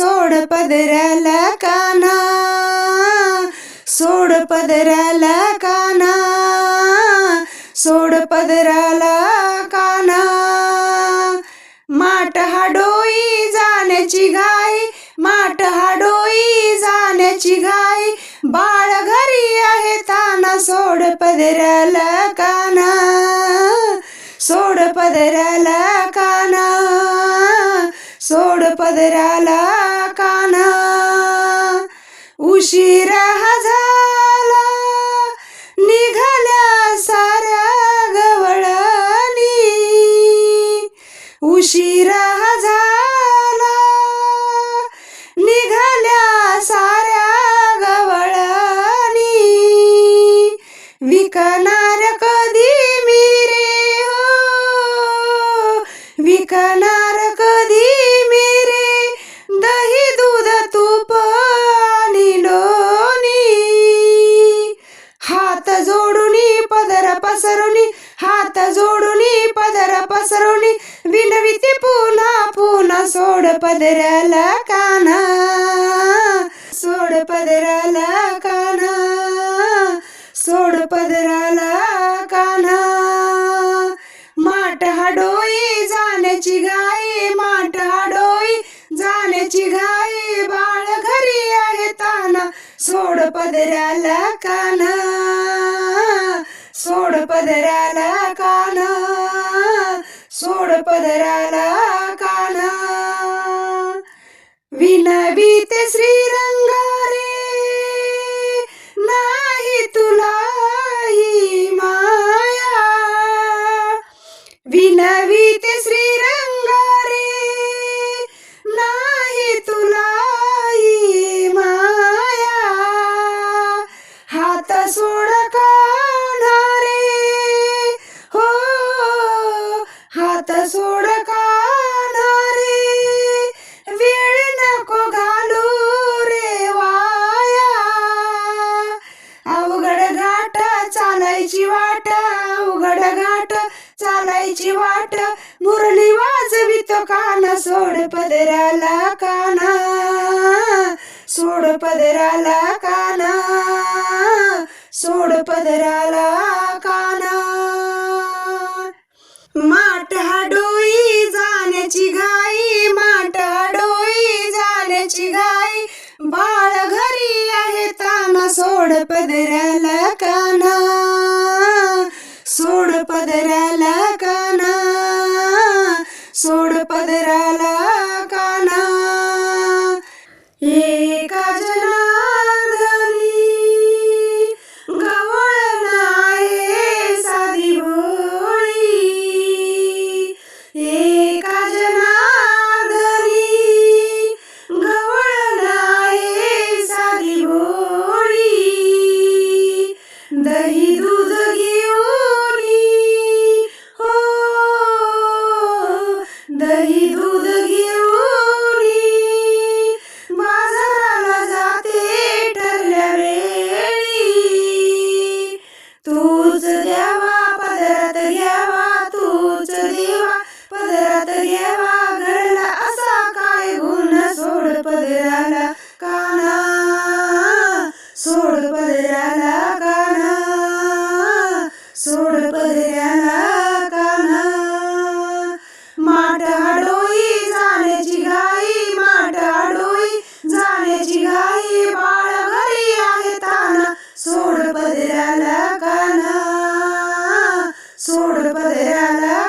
सोड पदराला काना सोड पदराला काना सोड पदराला काना. माट हाडोई जाण्याची घाई माट हाडोई जाण्याची घाई. बाळ घरी आहे ताना सोड पदराला काना सोड पदराला काना सोड पदराला उशिरा हा झाला. निघाल्या साऱ्या गवळणी. उशिरा हा झाला. निघाल्या साऱ्या गवळणी. विकणार कधी मी रे हो? विकणार कधी मी हात जोडुनी पदर पसरवली. विनविते पुन्हा पुन्हा सोड पदराला काना. सोड पदराला काना. सोड पदराला काना. माठ हाडोई जाण्याची गाई. माठ हाडोई जाण्याची घाई बाळ घरी आहे ताना. सोड पदराला काना. पदराला काना. विनवीते श्रीरंगारे नाही तुला ही माया. विनवीते श्रीरंगारे नाही तुला ही माया. हात सोड चालायची वाट उघड घाट चालायची वाट. मुरली वाजवितो काना सोड पदराला काना. सोड पदराला काना. सोड पदराला काना. माठ हाडोई जाण्याची घाई माठ हाडोई जाण्याची घाई. बाळ घरी आहे ताना सोड पदराला काना. पदऱ्याला काना सोड पद दूध घेऊन बाजाराला जाते ठरल्या वेळी तूच द्यावा पदरात घ्यावा तूच देवा पदरात घ्यावा घडला असा काय गुण? सोड पदराला काना सोड पदराला काना सोड पदराला la